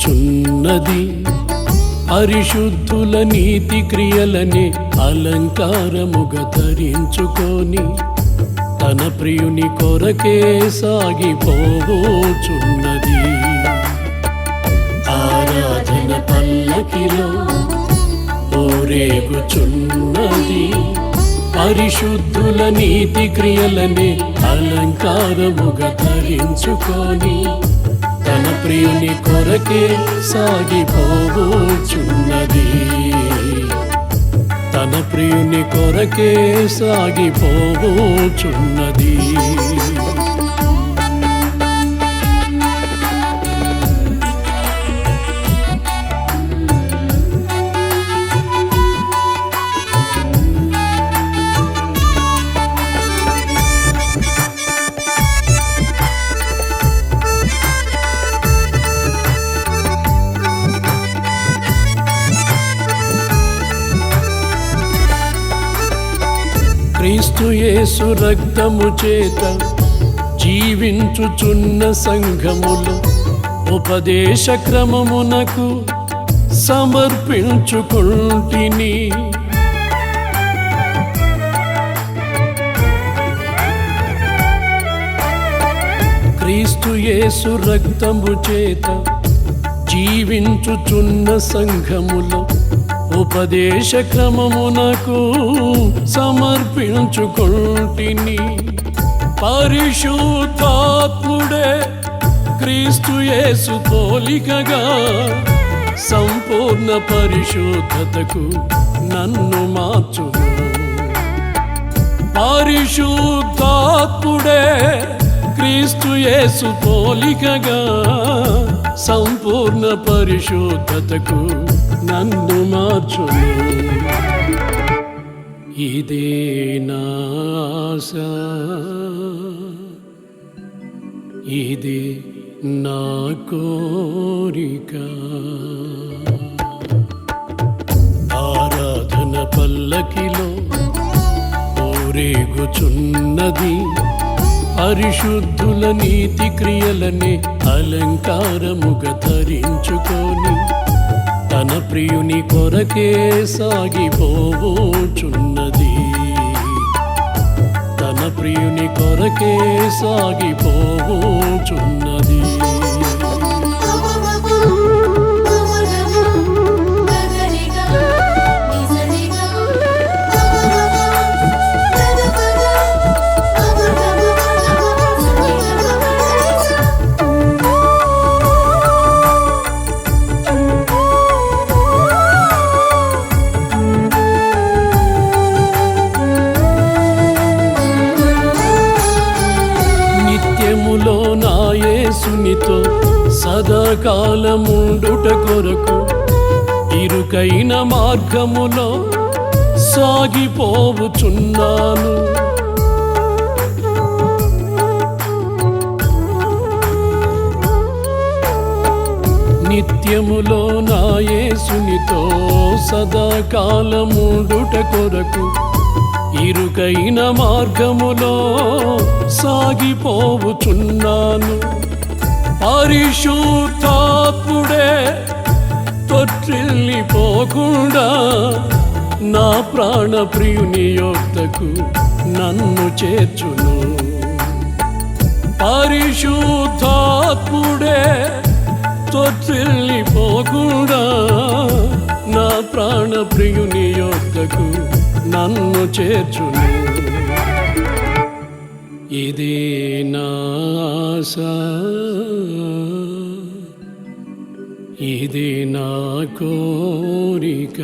నిలుచున్నది పరిశుద్ధుల నీతి క్రియలని అలంకారముగా ధరించుకొని తన ప్రియుని కొరకే సాగిపోచున్నది ఆరాధన పల్లకిలో ఓరేగుచున్నది పరిశుద్ధుల నీతి క్రియలని అలంకారముగా ధరించుకొని ప్రియుని కొరకే సాగిపోవచ్చున్నది తన ప్రియుని కొరకే సాగిపోవచ్చున్నది క్రీస్తు యేసు రక్తము చేత జీవించుచున్న సంఘములు ఉపదేశ క్రమమునకు సమర్పించుకుంటిని. క్రీస్తు యేసు రక్తము చేత జీవించుచున్న సంఘములో ఉపదేశ క్రమమునకు సమర్పించుకుంటుని. పరిశుద్ధాత్ముడే క్రీస్తు యేసు పోలికగా సంపూర్ణ పరిశుద్ధతకు నన్ను మార్చును పరిశుద్ధాత్ముడే క్రీస్తు యేసు పోలికగా సంపూర్ణ పరిశుద్ధతకు నన్ను మార్చును ఇదే నాశ. ఇది నా కోరిక. ఆరాధన పల్లకిలో ఊరేగుచున్నది పరిశుద్ధుల నీతి క్రియలనే అలంకారముగా ధరించుకొని. ప్రియుని కొరకే సాగిపోవచ్చున్నది తన ప్రియుని కొరకే సాగిపోవచ్చున్నది కాలముండుట కొరకు ఇరుకైన మార్గములో సాగిపోవుచున్నాను. నిత్యములో నా యేసునితో సదాకాలముండుట కొరకు ఇరుకైన మార్గములో సాగిపోవుచున్నాను. పరిశుద్ధాత్ముడే తొట్టిల్లిపోకుండా నా ప్రాణ ప్రియుని నన్ను చేర్చును. పరిశుద్ధాత్ముడే తొట్టిల్లిపోకుండా నా ప్రాణ ప్రియుని నన్ను చేర్చును. ఇది నాసా ఇది నా కోరిక?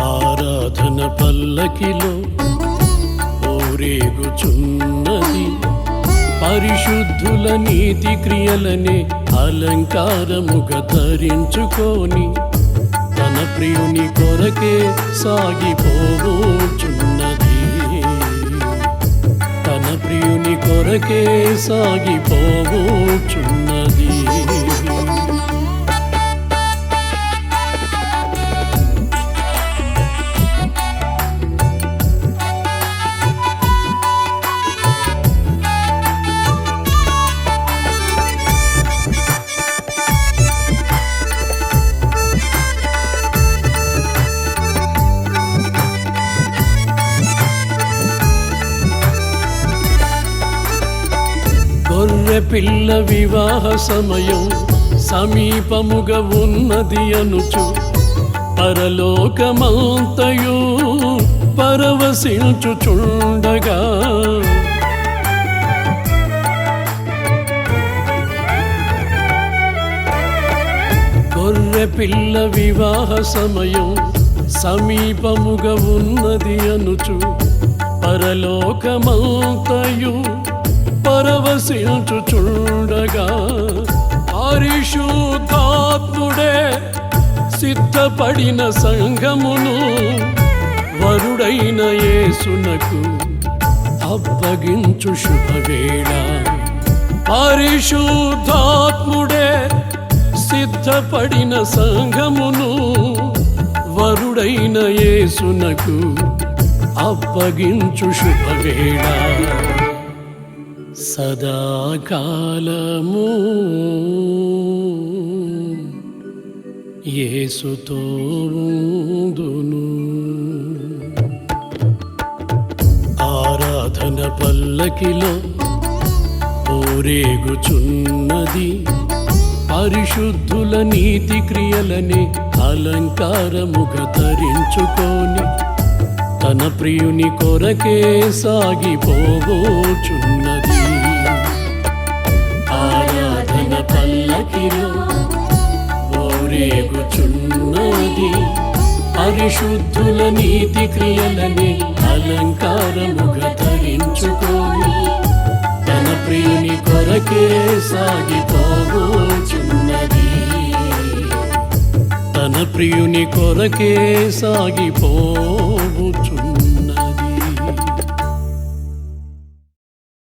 ఆరాధన పల్లకిలో ఊరేగుచున్నది. పరిశుద్ధుల నీతి క్రియలనే అలంకారముగా ధరించుకొని తన ప్రియుని కొరకే సాగిపోవచ్చు ప్రియుని కొరకే సాగిపోవచ్చున్నది గొర్రె పిల్ల వివాహ సమయం సమీపముగా ఉన్నది అనుచు. పరలోకమంతయు పరవశించుచుండగా. గొర్రె పిల్ల వివాహ సమయం సమీపముగా ఉన్నది అనుచు. పరలోకమంతయు పరవశించుచుండగా పరిశుద్ధాత్ముడే సిద్ధపడిన సంఘమును వరుడైన యేసునకు అప్పగించు శుభవేళ. పరిశుద్ధాత్ముడే సిద్ధపడిన సంఘమును వరుడైన యేసునకు అప్పగించు శుభవేళ. సదాకాలము. యేసుతో ఉందును. ఆరాధన పల్లకిలో ఊరేగుచున్నది. పరిశుద్ధుల నీతి క్రియలని అలంకారముగా ధరించుకొని తన ప్రియుని కొరకే సాగిపోబోచున్నది. ఆరాధన పల్లకిలో ఊరేగుచున్నది పరిశుద్ధుల నీతి క్రియలని అలంకారముగా ధరించుకొని తన ప్రియుని కొరకే సాగిపోబోచున్నది. తన ప్రియుని కొరకే సాగిపోవచ్చు